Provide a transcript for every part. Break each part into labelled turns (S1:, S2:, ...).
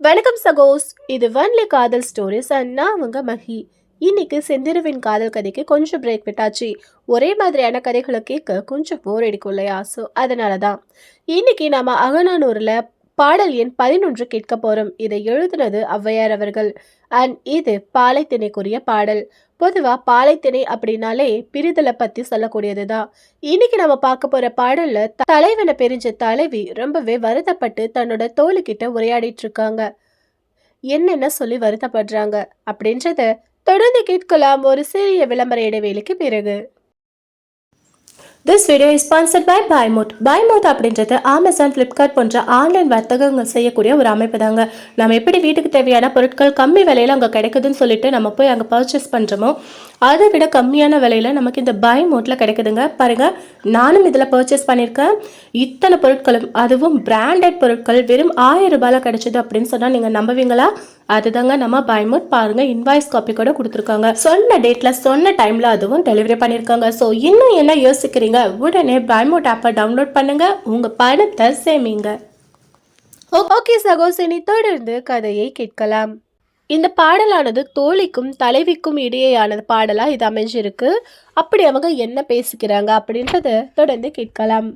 S1: வணக்கம் சகோஸ். இது வன்லி காதல் ஸ்டோரிஸ் அண்ட் நான் உங்க மஹி இன்னைக்கு செந்திருவின் காதல் கதைக்கு கொஞ்சம் பிரேக் விட்டாச்சு. ஒரே மாதிரியான கதைகளை கேட்க கொஞ்சம் போர் அடிக்கும் இல்லையா? ஸோ அதனால தான் இன்னைக்கு நம்ம அகநானூரில் பாடல் எண் பதினொன்று கேட்க போகிறோம் இதை எழுதுனது ஔவையார் அவர்கள். அண்ட் இது பாலைத்திணைக்குரிய பாடல். பொதுவாக பாலைத்திணை அப்படின்னாலே பிரிதலை பற்றி சொல்லக்கூடியது தான் இன்னைக்கு நம்ம பார்க்க போகிற பாடலில் தலைவனை பிரிஞ்ச தலைவி ரொம்பவே வருத்தப்பட்டு தன்னோட தோலுக்கிட்ட உரையாடிட்டு இருக்காங்க. என்னென்ன சொல்லி வருத்தப்படுறாங்க அப்படின்றத தொடர்ந்து கேட்கலாம். ஒரு சிறிய விளம்பர இடைவேளைக்கு பிறகு. This video is sponsored by பைமோட் பைமோட் அப்படின்றது அமேசான் ஃப்ளிப்கார்ட் போன்ற ஆன்லைன் வர்த்தகங்கள் செய்யக்கூடிய ஒரு அமைப்பு தாங்க. நம்ம எப்படி வீட்டுக்கு தேவையான பொருட்கள் கம்மி விலையில் அங்கே கிடைக்குதுன்னு சொல்லிட்டு நம்ம போய் அங்கே பர்ச்சேஸ் பண்ணுறோமோ அதை விட கம்மியான விலையில் நமக்கு இந்த பை மோட்டில் கிடைக்குதுங்க. பாருங்கள் நானும் இதில் பர்ச்சேஸ் பண்ணியிருக்கேன். இத்தனை பொருட்களும் அதுவும் பிராண்டட் பொருட்கள் வெறும் ஆயிரம் ரூபாயில் கிடைச்சிது அப்படின்னு சொன்னால் நீங்கள் நம்புவீங்களா? அதுதாங்க நம்ம பைமோட் பாருங்க இன்வாய்ஸ் காப்பி கூட கொடுத்துருக்காங்க. சொன்ன டேட்ல சொன்ன டைம்ல அதுவும் டெலிவரி பண்ணியிருக்காங்க ஸோ இன்னும் என்ன யோசிக்கிறீங்க? உடனே பைமோட் ஆப்பை டவுன்லோட் பண்ணுங்க. உங்க பணத்தை சேமிங்க. ஓகே சகோசினி தொடர்ந்து கதையை கேட்கலாம். இந்த பாடலானது தோழிக்கும் தலைவிக்கும் இடையேயான பாடலா இது அமைஞ்சிருக்கு. அப்படி அவங்க என்ன பேசிக்கிறாங்க அப்படின்றத தொடர்ந்து கேட்கலாம்.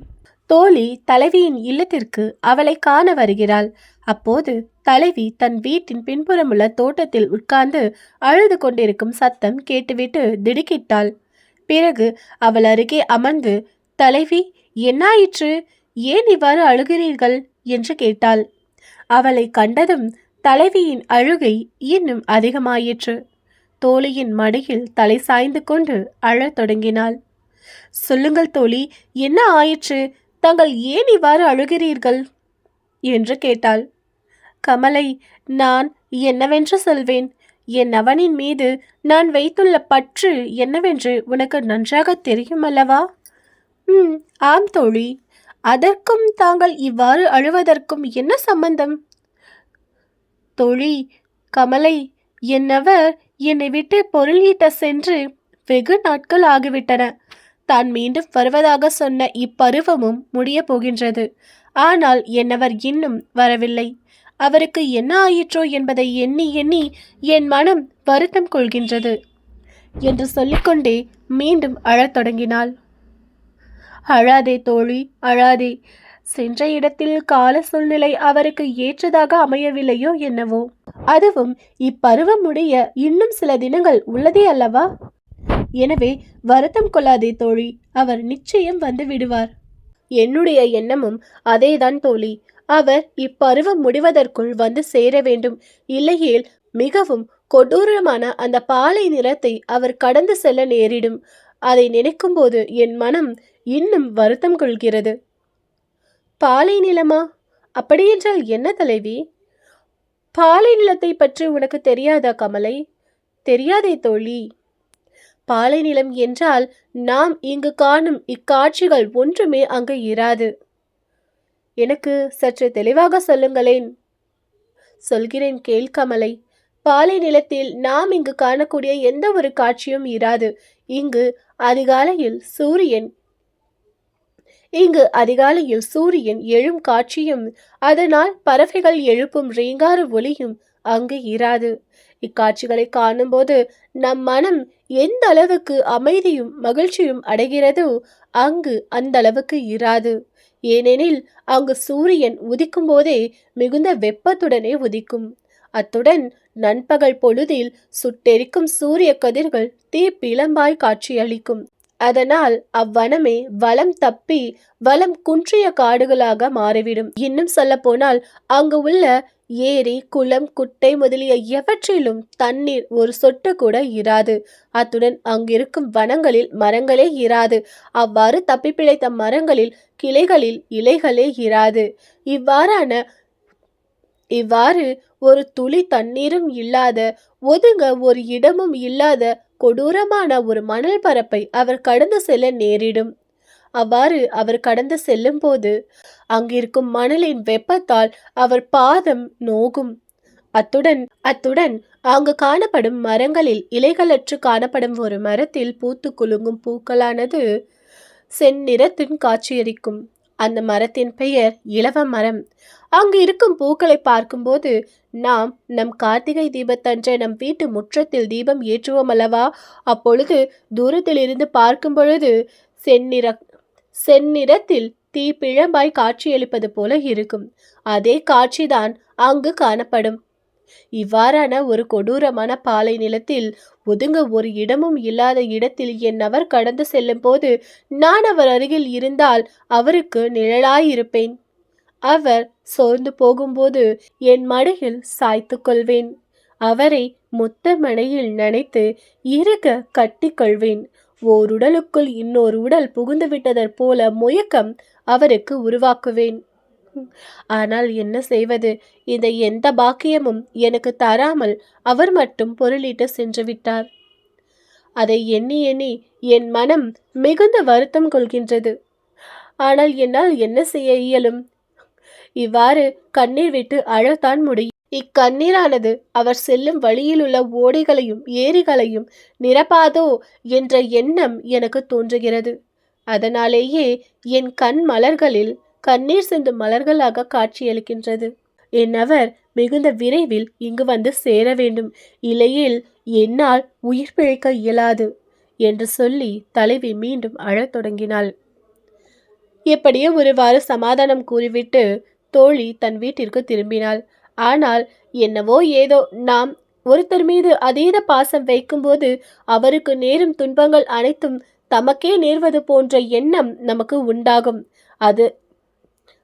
S1: தோழி தலைவியின் இல்லத்திற்கு அவளை காண வருகிறாள். அப்போது தலைவி தன் வீட்டின் பின்புறமுள்ள தோட்டத்தில் உட்கார்ந்து அழுது கொண்டிருக்கும் சத்தம் கேட்டுவிட்டு திடுக்கிட்டாள். பிறகு அவள் அருகே அமர்ந்து தலைவி என்னாயிற்று? ஏன் இவ்வாறு அழுகிறீர்கள்? என்று கேட்டாள். அவளை கண்டதும் தலைவியின் அழுகை இன்னும் அதிகமாயிற்று. தோழியின் மடியில் தலை சாய்ந்து கொண்டு அழத் தொடங்கினாள். சொல்லுங்கள் தோழி என்ன ஆயிற்று? தாங்கள் ஏன் இவ்வாறு அழுகிறீர்கள்? என்று கேட்டாள். கமலை நான் என்னவென்று சொல்வேன்? என் அவனின் மீது நான் வைத்துள்ள பற்று என்னவென்று உனக்கு நன்றாக தெரியும் அல்லவா ம் ஆம் தோழி. அதற்கும் தாங்கள் இவ்வாறு அழுவதற்கும் என்ன சம்பந்தம்? தோழி கமலை என்னவர் என்னை விட்டு பொருளீட்ட சென்று வெகு நாட்கள் ஆகிவிட்டன. தான் மீண்டும் வருவதாக சொன்ன இப்பருவமும் முடிய போகின்றது. ஆனால் என்னவர் இன்னும் வரவில்லை. அவருக்கு என்ன ஆயிற்றோ என்பதை எண்ணி எண்ணி என் மனம் வருத்தம் கொள்கின்றது என்று சொல்லிக்கொண்டே மீண்டும் அழத் தொடங்கினாள். அழாதே தோழி அழாதே. சென்ற இடத்தில் கால சூழ்நிலை அவருக்கு ஏற்றதாக அமையவில்லையோ என்னவோ. அதுவும் இப்பருவம் முடிய இன்னும் சில தினங்கள் உள்ளதே அல்லவா? எனவே வருத்தம் கொள்ளாதே தோழி அவர் நிச்சயம் வந்து விடுவார். என்னுடைய எண்ணமும் அதேதான் தோழி. அவர் இப்பருவம் முடிவதற்குள் வந்து சேர வேண்டும். இல்லையேல் மிகவும் கொடூரமான அந்த பாலை நிறத்தை அவர் கடந்து செல்ல நேரிடும். அதை நினைக்கும்போது என் மனம் இன்னும் வருத்தம் கொள்கிறது. பாலை நிலமா? அப்படியென்றால் என்ன தலைவி? பாலை நிலத்தை பற்றி உனக்கு தெரியாதா கமலை? தெரியாதே தோழி. பாலை நிலம் என்றால் நாம் இங்கு காணும் இக்காட்சிகள் ஒன்றுமே அங்கு இராது. எனக்கு சற்று தெளிவாக சொல்லுங்களேன். சொல்கிறேன் கேள் கமலை. பாலை நிலத்தில் நாம் இங்கு காணக்கூடிய எந்த ஒரு காட்சியும் இராது. இங்கு அதிகாலையில் சூரியன் இங்கு அதிகாலையில் சூரியன் எழும் காட்சியும் அதனால் பறவைகள் எழுப்பும் ரீங்கார ஒளியும் அங்கு இராது. இக்காட்சிகளை காணும்போது நம் மனம் எந்த அளவுக்கு அமைதியும் மகிழ்ச்சியும் அடைகிறதோ அங்கு அந்த அளவுக்கு இராது. ஏனெனில் அங்கு சூரியன் உதிக்கும் போதே மிகுந்த வெப்பத்துடனே உதிக்கும். அத்துடன் நண்பகல் பொழுதில் சுட்டெரிக்கும் சூரிய கதிர்கள் தீப்பிளம்பாய் காட்சியளிக்கும். அதனால் அவ்வனமே வளம் தப்பி வளம் குன்றிய காடுகளாக மாறிவிடும். இன்னும் சொல்ல போனால் அங்கு உள்ள ஏரி குளம் குட்டை முதலிய எவற்றிலும் தண்ணீர் ஒரு சொட்டு கூட இராது. அத்துடன் அங்கிருக்கும் வனங்களில் மரங்களே இராது. அவ்வாறு தப்பி பிழைத்த மரங்களில் கிளைகளில் இலைகளே இராது. இவ்வாறான இவ்வாறு ஒரு துளி தண்ணீரும் இல்லாத ஒதுங்க ஒரு இடமும் இல்லாத கொடூரமான ஒரு மணல் பரப்பை அவர் கடந்து செல்ல நேரிடும். அவ்வாறு அவர் கடந்து செல்லும் போது அங்கிருக்கும் மணலின் வெப்பத்தால் அவர் பாதம் நோகும். அத்துடன் அத்துடன் அங்கு காணப்படும் மரங்களில் இலைகளற்று காணப்படும் ஒரு மரத்தில் பூத்து குலுங்கும் பூக்களானது செந்நிறத்தின் காட்சியளிக்கும். அந்த மரத்தின் பெயர் இலவ மரம். அங்கு இருக்கும் பூக்களை பார்க்கும்போது நாம் நம் கார்த்திகை தீபத்தன்று நம் வீட்டு முற்றத்தில் தீபம் ஏற்றுவோம் அல்லவா? அப்பொழுது தூரத்தில் இருந்து பார்க்கும் பொழுது செந்நிற செந்நிறத்தில் தீப்பிழம்பாய் காட்சியளிப்பது போல இருக்கும். அதே காட்சிதான் அங்கு காணப்படும். இவ்வாறான ஒரு கொடூரமான பாலை நிலத்தில் ஒதுங்க ஒரு இடமும் இல்லாத இடத்தில் என் அவர் கடந்து செல்லும் போது நான் அவர் அருகில் இருந்தால் அவருக்கு நிழலாயிருப்பேன். அவர் சோர்ந்து போகும்போது என் மடியில் சாய்த்து கொள்வேன். அவரை மொத்த மனையில் நனைத்து இறுக கட்டிக்கொள்வேன் ஓர் உடலுக்குள் இன்னொரு உடல் புகுந்துவிட்டதற் போல முயக்கம் அவருக்கு உருவாக்குவேன். ஆனால் என்ன செய்வது? இந்த எந்த பாக்கியமும் எனக்கு தராமல் அவர் மட்டும் பொருளீட்டு சென்று விட்டார். அதை எண்ணி எண்ணி என் மனம் மிகுந்த வருத்தம் கொள்கின்றது. ஆனால் என்னால் என்ன செய்ய இயலும்? இவ்வாறு கண்ணீர் விட்டு அழத்தான் முடியும். இக்கண்ணீரானது அவர் செல்லும் வழியில் உள்ள ஓடைகளையும் ஏரிகளையும் நிரப்பாதோ என்ற எண்ணம் எனக்கு தோன்றுகிறது. அதனாலேயே என் கண் மலர்களில் கண்ணீர் சிந்தும் மலர்களாக காட்சியளிக்கின்றது. என் அவர் மிகுந்த விரைவில் இங்கு வந்து சேர வேண்டும். இல்லையில் என்னால் உயிர் பிழைக்க இயலாது என்று சொல்லி தலைவி மீண்டும் அழத் தொடங்கினாள். எப்படியோ ஒருவாறு சமாதானம் கூறிவிட்டு தோழி தன் வீட்டிற்கு திரும்பினாள். ஆனால் என்னவோ ஏதோ நாம் ஒருத்தர் மீது அதீத பாசம் வைக்கும்போது அவருக்கு நேரும் துன்பங்கள் அனைத்தும் தமக்கே நேர்வது போன்ற எண்ணம் நமக்கு உண்டாகும். அது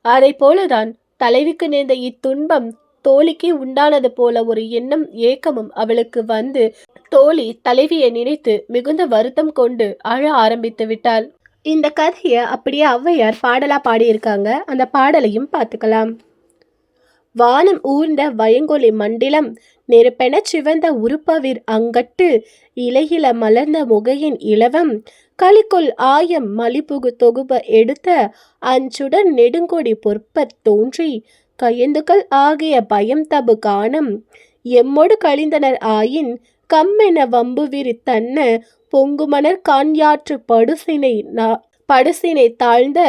S1: அதை போலதான் தலைவிக்கு நேர்ந்த இத்துன்பம் தோழிக்கு உண்டானது போல ஒரு எண்ணம் ஏக்கமும் அவளுக்கு வந்து தோழி தலைவியை நினைத்து மிகுந்த வருத்தம் கொண்டு அழ ஆரம்பித்து விட்டாள். இந்த கதையை அப்படியே ஔவையார் பாடலா பாடியிருக்காங்க. அந்த பாடலையும் பார்த்துக்கலாம். வானம் ஊர்ந்த வயங்கொலி மண்டிலம் நெருப்பெனச் சிவந்த உருப்பவிர் அங்கட்டு இலையில மலர்ந்த முகையின் இலவம் களிக்குள் ஆயம் மலிபுகு தொகுப எடுத்த அஞ்சுடன் நெடுங்கொடி பொற்பத் தோன்றி கயந்துகள் ஆகிய பயம் தபு காணம். எம்மொடு கழிந்தனர் ஆயின் கம்மென வம்புவிரி தன்ன பொங்குமணர் காண்யாற்று படுசினை நா- படுசினை தாழ்ந்த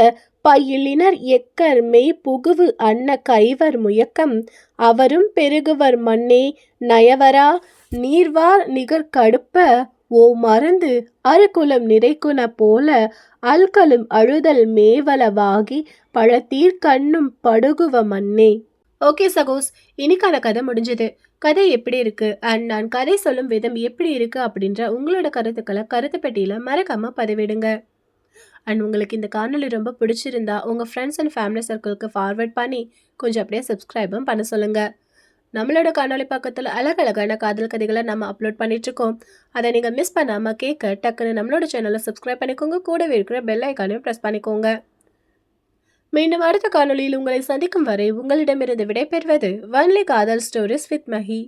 S1: பயிலினர் எக்கர் மெய் புகுவு அன்ன கைவர் முயக்கம். அவரும் பெருகுவர் மண்ணே நயவரா நீர்வார் நிகர்கடுப்ப ஓ மருந்து அருகுலம் நிறைக்குன போல அல்கலும் அழுதல் மேவலவாகி பழத்தீர் கண்ணும் படுகுவ மண்ணே ஓகே சகோஸ் இன்னைக்கான கதை முடிஞ்சது. கதை எப்படி இருக்கு? அண்ட் நான் கதை சொல்லும் விதம் எப்படி இருக்கு? அப்படின்ற உங்களோட கருத்துக்களை கருத்து பெட்டியில மறக்காம பதிவிடுங்க. அண்ட் உங்களுக்கு இந்த காணொளி ரொம்ப பிடிச்சிருந்தா உங்கள் ஃப்ரெண்ட்ஸ் அண்ட் ஃபேமிலி சர்க்கிளுக்கு ஃபார்வர்ட் பண்ணி கொஞ்சம் அப்படியே சப்ஸ்கிரைபும் பண்ண சொல்லுங்கள் நம்மளோட காணொளி பக்கத்தில் அழகழகான காதல் கதைகளை நம்ம அப்லோட் பண்ணிகிட்ருக்கோம் அதை நீங்கள் மிஸ் பண்ணாமல் கேட்க டக்குன்னு நம்மளோட சேனலை சப்ஸ்கிரைப் பண்ணிக்கோங்க. கூடவே இருக்கிற பெல் ஐக்கானையும் ப்ரெஸ் பண்ணிக்கோங்க. மீண்டும் அடுத்த காணொளியில் உங்களை சந்திக்கும் வரை உங்களிடமிருந்து விடைபெறுவது ஒன்லி காதல் ஸ்டோரிஸ் வித் மஹி